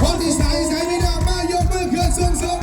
ข้อที่สายสายไม่ได้มายกมือเครื่องสูง